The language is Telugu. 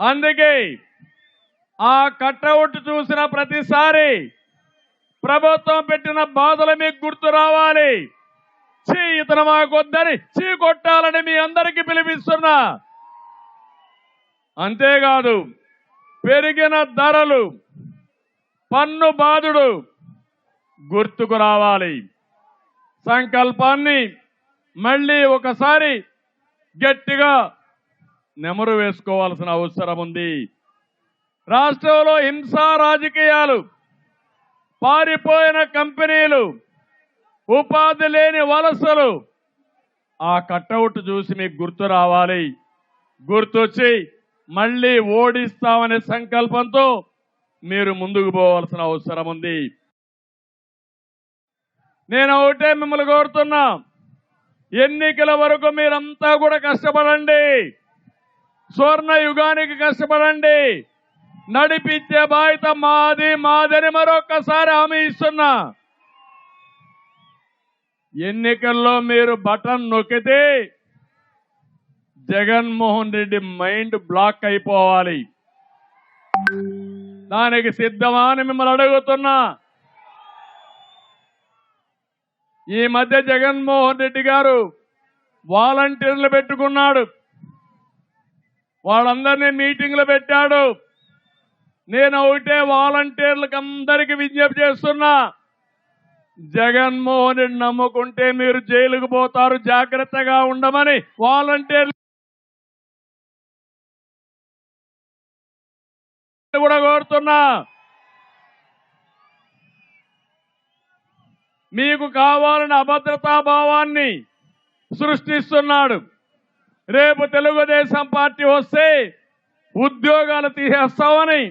అందుకే ఆ కట్అవుట్ చూసిన ప్రతిసారి ప్రభుత్వం పెట్టిన బాధలు మీకు గుర్తు రావాలి. చీ ఇతను మాకొద్దని చీ కొట్టాలని మీ అందరికీ పిలిపిస్తున్నా. అంతేకాదు పెరిగిన ధరలు పన్ను బాధుడు గుర్తుకు రావాలి. సంకల్పాన్ని మళ్ళీ ఒకసారి గట్టిగా నెమరు వేసుకోవాల్సిన అవసరం ఉంది. రాష్ట్రంలో హింసా రాజకీయాలు పారిపోయిన కంపెనీలు ఉపాధి లేని వలసలు ఆ కట్అవుట్ చూసి మీకు గుర్తు రావాలి. గుర్తొచ్చి మళ్ళీ ఓడిస్తామనే సంకల్పంతో మీరు ముందుకు పోవాల్సిన అవసరం ఉంది. నేను ఒకటే మిమ్మల్ని కోరుతున్నా ఎన్నికల వరకు మీరంతా కూడా కష్టపడండి. స్వర్ణ యుగానికి కష్టపడండి. నడిపించే బాధ్యత మాది మాదని మరొకసారి హామీ ఇస్తున్నా. ఎన్నికల్లో మీరు బటన్ నొక్కితే జగన్మోహన్ రెడ్డి మైండ్ బ్లాక్ అయిపోవాలి. దానికి సిద్ధమా అని మిమ్మల్ని అడుగుతున్నా. ఈ మధ్య జగన్మోహన్ రెడ్డి గారు వాలంటీర్లు పెట్టుకున్నాడు. వాళ్ళందరినీ మీటింగ్లు పెట్టాడు. నేను ఒకటే వాలంటీర్లకు అందరికి విజ్ఞప్తి చేస్తున్నా. జగన్మోహన్ రెడ్డి నమ్ముకుంటే మీరు జైలుకు పోతారు. జాగ్రత్తగా ఉండమని వాలంటీర్లు కూడా కోరుతున్నా. మీకు కావాలని అభద్రతా భావాన్ని సృష్టిస్తున్నాడు. రేపు తెలుగుదేశం పార్టీ వస్తే ఉద్యోగాలు తీసేస్తామని